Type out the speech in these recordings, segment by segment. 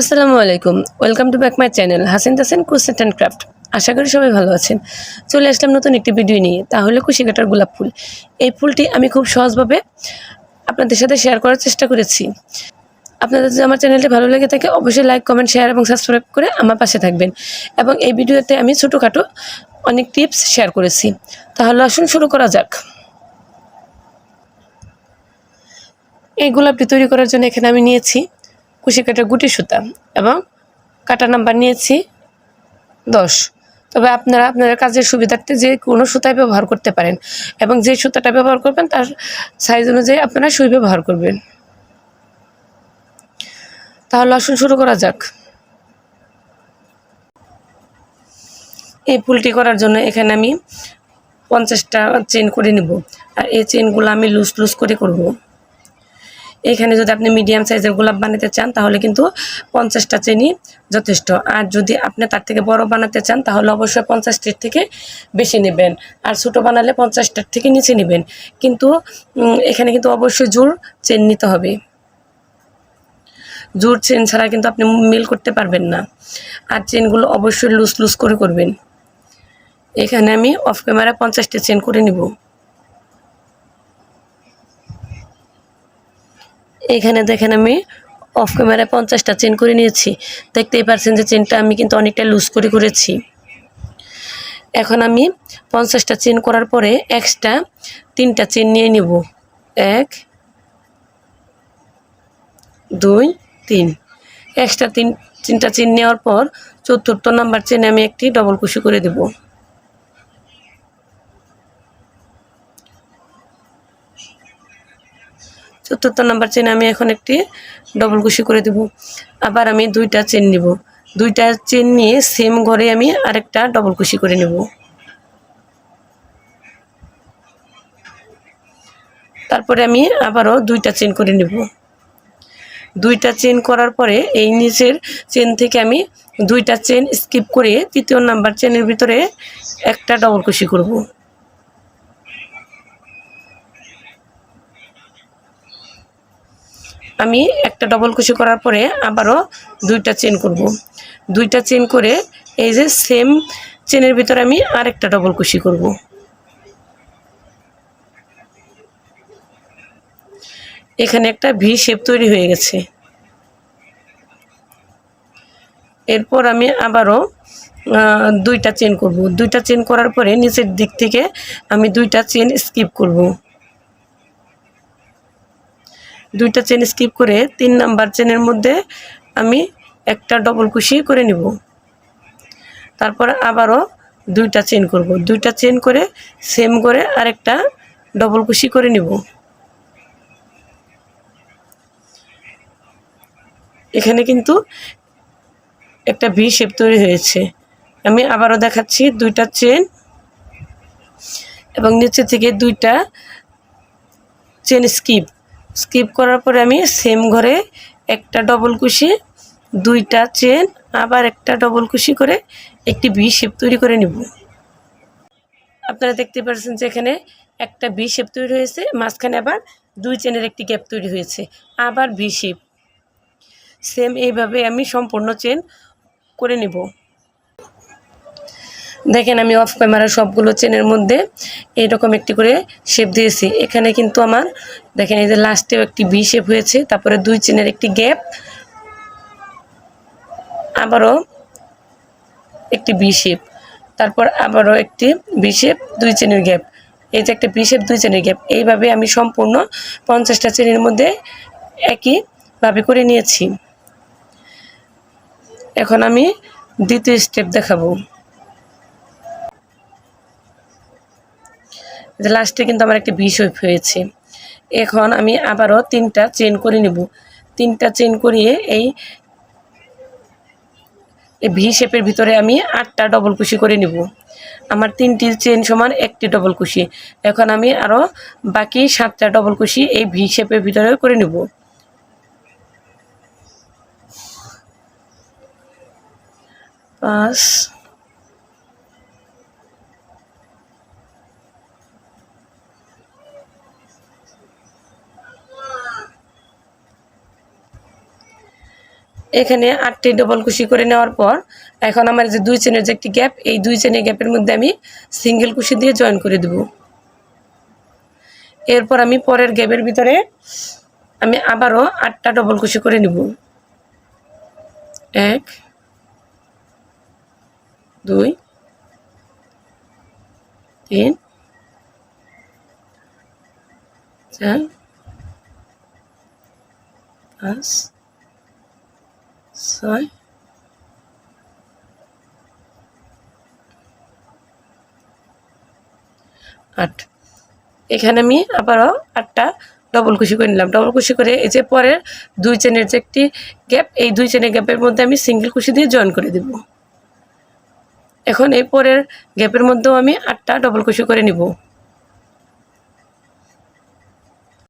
আসসালামু আলাইকুম। Welcome to back my channel Hasin Tasen crochet and craft আশা করি সবাই ভালো আছেন। চলে আসলাম নতুন একটি ভিডিও নিয়ে, তাহলে কুশি কাটার গোলাপ ফুল। এই ফুলটি আমি খুব সহজভাবে আপনাদের সাথে শেয়ার করার চেষ্টা করেছি। আপনাদের যদি আমার চ্যানেলটি ভালো লেগে থাকে, অবশ্যই লাইক কমেন্ট শেয়ার এবং সাবস্ক্রাইব করে আমার পাশে থাকবেন। এবং এই ভিডিওতে আমি ছোটোখাটো অনেক টিপস শেয়ার করেছি। তাহলে আসুন শুরু করা যাক। এই গোলাপটি তৈরি করার জন্য এখানে আমি নিয়েছি কুশি কাটার গুটি সুতা এবং কাটা নাম্বার নিয়েছি দশ। তবে আপনারা আপনাদের কাজের সুবিধার্থে যে কোনো সুতায় ব্যবহার করতে পারেন এবং যে সুতাটা ব্যবহার করবেন তার সাইজ অনুযায়ী আপনারা সুই ব্যবহার করবেন। তাহলে আসুন শুরু করা যাক। এই ফুলটি করার জন্য এখানে আমি পঞ্চাশটা চেন করে নেব। আর এই চেনগুলো আমি লুজ লুজ করে করব। এখানে যদি আপনি মিডিয়াম সাইজের গোলাপ বানাতে চান, তাহলে কিন্তু পঞ্চাশটা চেনি যথেষ্ট। আর যদি আপনি তার থেকে বড় বানাতে চান, তাহলে অবশ্যই পঞ্চাশটির থেকে বেশি নেবেন। আর ছোটো বানালে পঞ্চাশটার থেকে নিচে নেবেন। কিন্তু এখানে কিন্তু অবশ্যই জোর চেন নিতে হবে। জোর চেন ছাড়া কিন্তু আপনি মিল করতে পারবেন না। আর চেনগুলো অবশ্যই লুজ লুজ করে করবেন। এখানে আমি অফ ক্যামেরা পঞ্চাশটা চেন করে নিব। এখানে দেখেন আমি অফ ক্যামেরায় পঞ্চাশটা চেন করে নিয়েছি। দেখতেই পারছেন যে চেনটা আমি কিন্তু অনেকটা লুজ করে করেছি। এখন আমি পঞ্চাশটা চেন করার পরে এক্সট্রা তিনটা চেন নিয়ে নিব। এক, দুই, তিন। এক্সট্রা তিন, তিনটা চেন নেওয়ার পর চতুর্থ নাম্বার চেনে আমি একটি ডবল কুশি করে দেব। চতুর্থ নাম্বার চেন আমি এখন একটি ডবল কুশি করে দেব। আবার আমি দুইটা চেন নিব। দুইটা চেন নিয়ে সেম ঘরে আমি আরেকটা ডবল কুশি করে নেব। তারপরে আমি আবারও দুইটা চেন করে নেব। দুইটা চেন করার পরে এই নিচের চেন থেকে আমি দুইটা চেন স্কিপ করে তৃতীয় নাম্বার চেনের ভিতরে একটা ডবল কুশি করব। আমি একটা ডবল কুশি করার পরে আবারও দুইটা চেন করব। দুইটা চেন করে এই যে সেম চেনের ভিতরে আমি আরেকটা ডবল কুশি করব। এখানে একটা ভি শেপ তৈরি হয়ে গেছে। এরপর আমি আবারও দুইটা চেন করব। দুইটা চেন করার পরে নিচের দিক থেকে আমি দুইটা চেন স্কিপ করব। দুইটা চেন স্কিপ করে তিন নাম্বার চেনের মধ্যে আমি একটা ডবল কুশি করে নিব। তারপরে আবারও দুইটা চেন করব। দুইটা চেন করে সেম করে আরেকটা ডবল কুশি করে নিব। এখানে কিন্তু একটা ভি শেপ তৈরি হয়েছে। আমি আবারও দেখাচ্ছি দুইটা চেন এবং নিচে থেকে দুইটা চেন স্কিপ স্কিপ করার পরে আমি সেম ঘরে একটা ডবল কুশি, দুইটা চেন আবার একটা ডবল কুশি করে একটি বি শেপ তৈরি করে নিব। আপনারা দেখতে পাচ্ছেন যে এখানে একটা বি শেপ তৈরি হয়েছে, মাঝখানে আবার দুই চেনের একটি গ্যাপ তৈরি হয়েছে, আবার বি শেপ সেম এইভাবে আমি সম্পূর্ণ চেন করে নেব। দেখেন আমি অফ ক্যামেরা সবগুলো চেনের মধ্যে এরকম একটি করে শেপ দিয়েছি। এখানে কিন্তু আমার, দেখেন এই যে লাস্টেও একটি বি শেপ হয়েছে, তারপরে দুই চেনের একটি গ্যাপ আবারও একটি বি শেপ তারপর আবারও একটি বি শেপ দুই চেনের গ্যাপ এই যে একটা বি শেপ দুই চেনের গ্যাপ এইভাবে আমি সম্পূর্ণ পঞ্চাশটা চেনের মধ্যে একইভাবে করে নিয়েছি। এখন আমি দ্বিতীয় স্টেপ দেখাবো। যে লাস্টে কিন্তু আমার একটা বিষ হয়েছে। এখন আমি আবারও তিনটা চেন করে নেব। তিনটা চেন করিয়ে এই এই ভি শেপের ভিতরে আমি আটটা ডবল কুশি করে নিব। আমার তিনটি চেন সমান একটি ডবল কুশি। এখন আমি আরও বাকি সাতটা ডবল কুশি এই ভি শেপের ভিতরে করে নেব। পাঁচ এখানে আটটি ডবল কুশি করে নেওয়ার পর, এখন আমার যে দুই চেনের যে একটি গ্যাপ এই দুই চেনের গ্যাপের মধ্যে আমি সিঙ্গেল কুশি দিয়ে জয়েন করে দেব। এরপর আমি পরের গ্যাপের ভিতরে আমি আবারও আটটা ডবল কুশি করে নিব। এক, দুই, তিন, চার, পাঁচ ছয় আট। এখানে আমি আবারও আটটা ডবল কুশি করে নিলাম। ডবল কুশি করে এই যে পরের দুই চেনের যে একটি গ্যাপ এই দুই চেনের গ্যাপের মধ্যে আমি সিঙ্গেল কুশি দিয়ে জয়েন করে দেব। এখন এই পরের গ্যাপের মধ্যেও আমি আটটা ডবল কুশি করে নিব।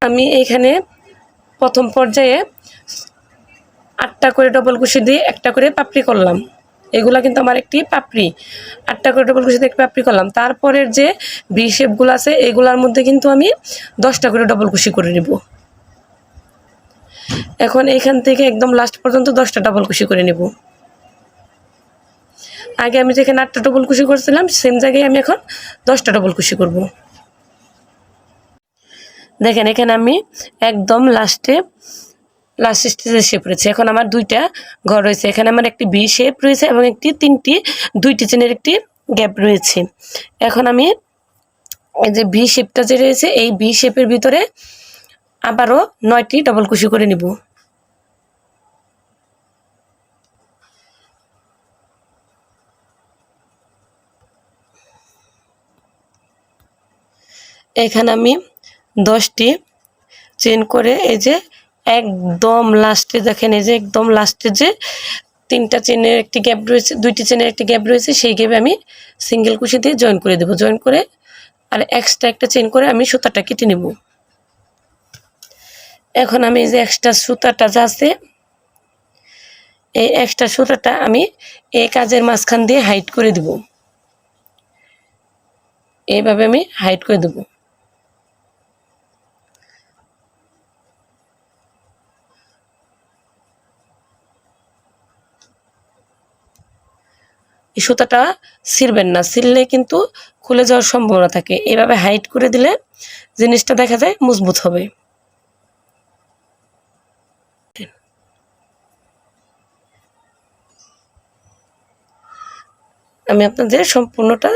আমি এইখানে প্রথম পর্যায়ে আটটা করে ডবল কুশি দিয়ে একটা করে পাপড়ি করলাম। এগুলা কিন্তু আমার একটি পাপড়ি। আটটা করে ডবল কুশি দিয়ে একটি পাপড়ি করলাম। তারপরের যে বি শেপগুলো আছে, এগুলার মধ্যে কিন্তু আমি দশটা করে ডবল কুশি করে নিব। এখন এখান থেকে একদম লাস্ট পর্যন্ত দশটা ডবল কুশি করে নেব। আগে আমি যেখানে আটটা ডবল কুশি করছিলাম সেম জায়গায় আমি এখন দশটা ডবল কুশি করব। দেখেন, এখানে আমি একদম লাস্টে লাস্ট স্টেজে শেপ রয়েছে। এখন আমার দুইটা ঘর রয়েছে। এখানে আমার একটি বি শেপ রয়েছে এবং একটি তিনটি, দুইটি চেনের একটি গ্যাপ রয়েছে। এখন আমি এই যে ভি শেপটা যে রয়েছে, এই ভি শেপের ভিতরে আবারও নয়টি ডবল কুশি করে নিব। এখানে আমি দশটি চেন করে এই যে একদম লাস্টে দেখেন, এই যে একদম লাস্টে যে তিনটা চেনের একটি গ্যাপ রয়েছে, দুইটি চেনের একটি গ্যাপ রয়েছে, সেই গ্যাপে আমি সিঙ্গেল কুশি দিয়ে জয়েন করে দেবো জয়েন করে আর এক্সট্রা একটা চেন করে আমি সুতাটা কেটে নেব। এখন আমি যে এক্সট্রা সুতাটা যা আছে, এই এক্সট্রা সুতাটা আমি এই কাজের মাঝখান দিয়ে হাইট করে দেব। এইভাবে আমি হাইট করে দেবো। এই সুতাটা ছিঁড়বেন না, ছিঁড়লে কিন্তু খুলে যাওয়ার সম্ভাবনা থাকে। এভাবে হাইট করে দিলে জিনিসটা দেখা যায় মজবুত হবে। আমি আপনাদের সম্পূর্ণটা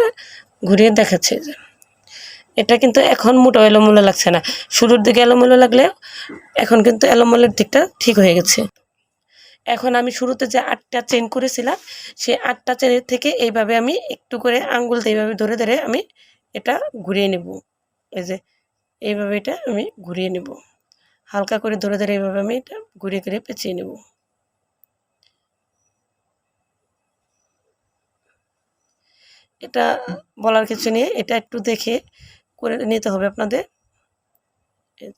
ঘুরিয়ে দেখাচ্ছি। যে এটা কিন্তু এখন মোটো এলোমেলো লাগছে না। শুরুর দিকে এলোমেলো লাগলে এখন কিন্তু এলোমেলোর দিকটা ঠিক হয়ে গেছে। এখন আমি শুরুতে যে আটটা চেন করেছিলাম, সেই আটটা চেনের থেকে এইভাবে আমি একটু করে আঙ্গুল দিয়ে এইভাবে ধরে ধরে আমি এটা ঘুরিয়ে নেব। এই যে, এইভাবে এটা আমি ঘুরিয়ে নেব। হালকা করে ধরে ধরে এইভাবে আমি এটা ঘুরিয়ে ঘুরিয়ে পেঁচিয়ে নেব। এটা বলার কিছু নেই, এটা একটু দেখে করে নিতে হবে আপনাদের। এই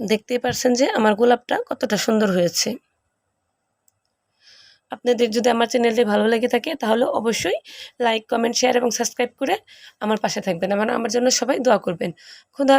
দেখতেই পারছেন যে আমার গোলাপটা কতটা সুন্দর হয়েছে। আপনাদের যদি আমার চ্যানেলটি ভালো লেগে থাকে, তাহলে অবশ্যই লাইক কমেন্ট শেয়ার এবং সাবস্ক্রাইব করে আমার পাশে থাকবেন। আমার আমার জন্য সবাই দোয়া করবেন। খুদা